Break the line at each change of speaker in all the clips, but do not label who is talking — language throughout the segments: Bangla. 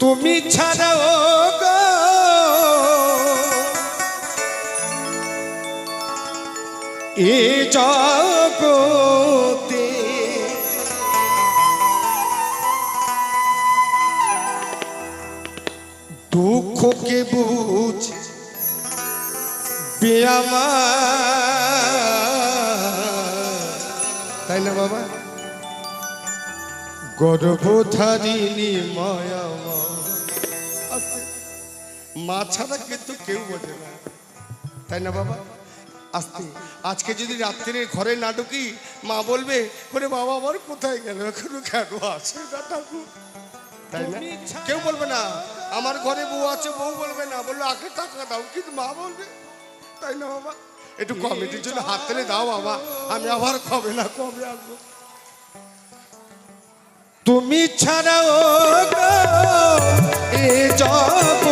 তুমি ছাড়াও এ জগতে দুঃখকে বুঝ বেয়ামা তাই না বাবা? গর্ভধারিণী মায়ামা মা ছাড়া কিন্তু কেউ বোঝে না। তাই না বাবা? আস্তে। আজকে যদি রাত্রে ঘরে না ঢুকি মা বলবে ওরে বাবা আমার কোথায় গেল? এখনও কেন আসে না ঠাকুর তাই না? কেউ বলবে না। আমার ঘরে বউ আছে বউ বলবে না। বলল আগে টাকা দাও। কিন্তু মা বলবে তাই না বাবা? একটু কমিটির জন্য হাত তুলে দাও বাবা। আমি আবার কবে না কবে আসব? তুমি ছাড়াও এ জগতে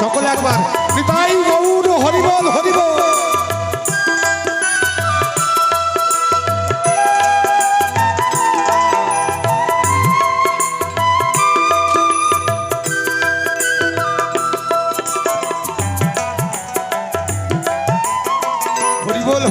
সকলে একবার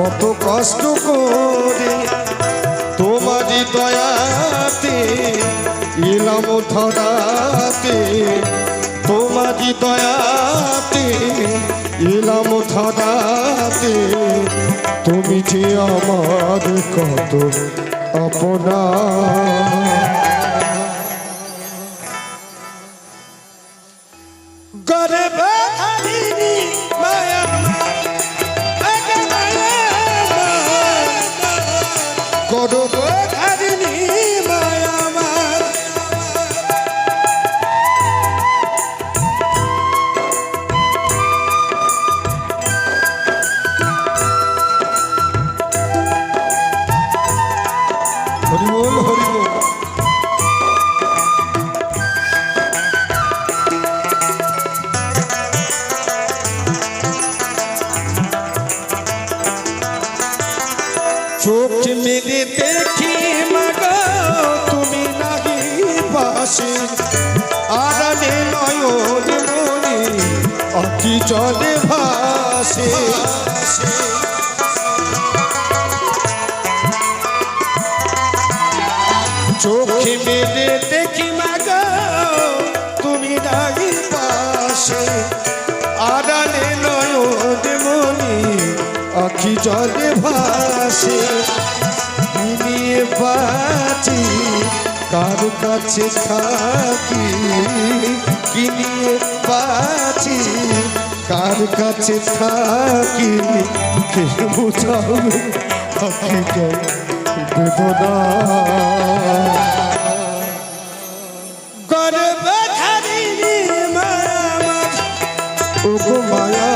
কত কষ্ট করে তোমারই দয়াতে এলাম ধরাতে। তোমারই দয়াতে এলাম ধরাতে। তুমি যে আমার কত আপনা গর্ব অকি জলে ভাসে। চোখে মেলে দেখি মাগো, তুমি নাহি পাশে। আড়ালে নয়ন মনে, আখি জলে ভাসে। নিয়ে বাঁচি, কার কাছে থাকি কি নিয়ে বাঁচি। কার কাছে থাকি কে বুঝাবে? বেদনা মায়া ওগো মায়া।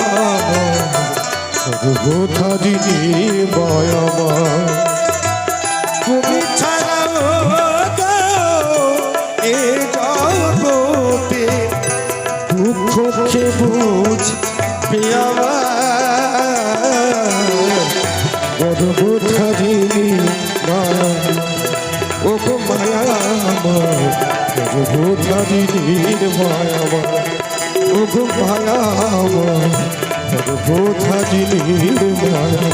গর্ভধারিণী মা, ও গো মায়া আমার গর্ভধারিণীর মায়া আমার, ও গো মায়া আমার গর্ভধারিণীর মায়া